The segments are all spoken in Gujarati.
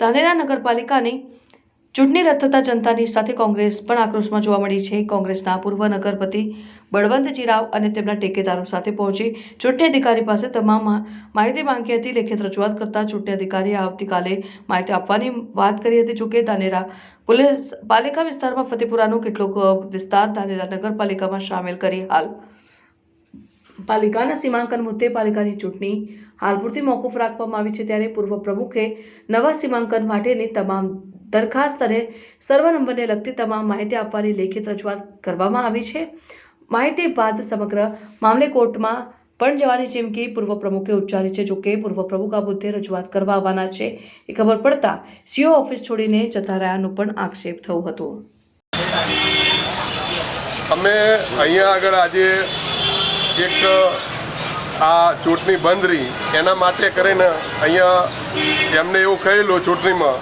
ધાનેરા નગરપાલિકાની ચૂંટણી રદ થતા જનતાની સાથે કોંગ્રેસ પણ આક્રોશમાં જોવા મળી છે. કોંગ્રેસના પૂર્વ નગરપતિ બળવંતજી રાવ અને તેમના ટેકેદારો સાથે પહોંચી ચૂંટણી અધિકારી પાસે તમામ માહિતી માંગી હતી. લેખિત રજૂઆત કરતા ચૂંટણી અધિકારીએ આવતીકાલે માહિતી આપવાની વાત કરી હતી. જોકે ધાનેરા પોલીસ પાલિકા વિસ્તારમાં ફતેપુરાનો કેટલોક વિસ્તાર ધાનેરા નગરપાલિકામાં સામેલ કરી હાલ પાલિકાના સીમાંકન મુદ્દે પાલિકાની ચૂંટણી હાલ પૂરતી મોકૂફ રાખવામાં આવી છે ત્યારે પૂર્વ પ્રમુખે નવા સીમાંકન માટેની તમામ દરખાસ્ત અને સર્વ નંબરને લગતી તમામ માહિતી આપવાની લેખિત રજૂઆત કરવામાં આવી છે. માહિતી બાદ સમગ્ર મામલે કોર્ટમાં પણ જવાની ચીમકી પૂર્વ પ્રમુખે ઉચ્ચારી છે. જોકે પૂર્વ પ્રમુખ આ મુદ્દે રજૂઆત કરવા આવવાના છે એ ખબર પડતા સીઓ ઓફિસ છોડીને જતા રહ્યાનો પણ આક્ષેપ થયો હતો. અમે અહીંયા આગળ આજે એક, આ ચૂંટણી બંધ એના માટે કરીને અહીંયા એમને એવું કહેલું ચૂંટણીમાં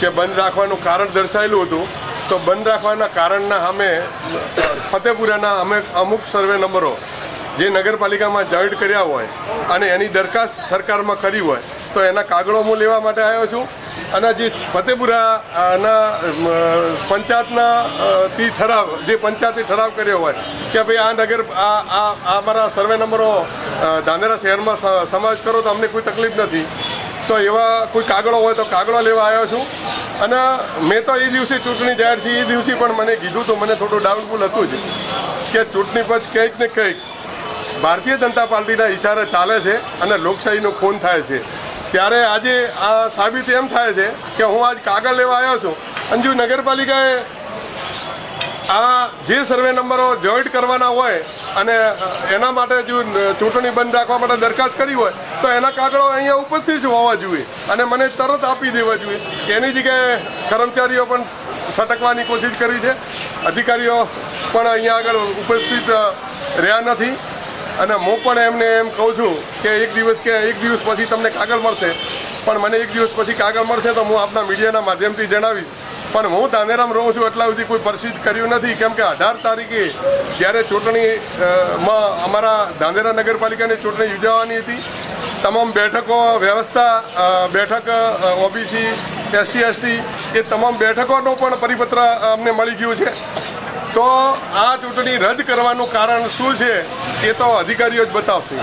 કે બંધ રાખવાનું કારણ દર્શાવેલું હતું. તો બંધ રાખવાના કારણના અમે, ફતેપુરાના અમે અમુક સર્વે નંબરો જે નગરપાલિકામાં જોઈન્ટ કર્યા હોય અને એની દરખાસ્ત સરકારમાં કરી હોય તો એના કાગળો હું લેવા માટે આવ્યો છું. અને જે ફતેપુરાના પંચાયતના થી ઠરાવ જે પંચાયતે ઠરાવ કર્યો હોય કે ભાઈ આ નગર આ આ અમારા સર્વે નંબરો અ, શહેરમાં સમાવેશ કરો તો અમને કોઈ તકલીફ નથી. તો એવા કોઈ કાગળો હોય તો કાગળો લેવા આવ્યો છું. અને મેં તો એ દિવસે ચૂંટણી જાહેર થઈ એ દિવસે પણ મને કીધું તો મને થોડું ડાઉટફુલ હતું જ કે ચૂંટણી પછી કંઈક ને કંઈક ભારતીય જનતા પાર્ટીના ઇશારા ચાલે છે અને લોકશાહીનો ખૂન થાય છે. ત્યારે આજે આ સાબિત એમ થાય છે કે હું આજ કાગળ લેવા આવ્યો છું. અંજુ નગરપાલિકાએ આ જે સર્વે નંબરો જોઈન્ટ કરવાના હોય અને એના માટે જો ચૂંટણી બંધ રાખવા માટે દરખાસ્ત કરી હોય, તો એના કાગળો અહીંયા ઉપસ્થિત હોવા જોઈએ અને મને તરત આપી દેવા જોઈએ. એની જગ્યાએ કર્મચારીઓ પણ છટકવાની કોશિશ કરી છે. અધિકારીઓ પણ અહીંયા આગળ ઉપસ્થિત રહ્યા નથી. અને હું પણ એમને એમ કહું છું કે એક દિવસ કે એક દિવસ પછી તમને કાગળ મળશે. પણ મને એક દિવસ પછી કાગળ મળશે તો હું આપના મીડિયાના માધ્યમથી જણાવીશ. પણ હું ધાનેરામ રહું છું એટલા સુધી કોઈ પ્રસિદ્ધ કર્યું નથી. કેમ કે અઢાર તારીખે જ્યારે ચૂંટણી માં અમારા ધાનેરા નગરપાલિકાની ચૂંટણી યોજાવાની હતી, તમામ બેઠકો વ્યવસ્થા બેઠક ઓબીસી, એસસી, એસટી એ તમામ બેઠકોનો પણ પરિપત્ર અમને મળી ગયું છે. તો આ ચૂંટણી રદ કરવાનું કારણ શું છે એ તો અધિકારીઓ જ બતાવશે.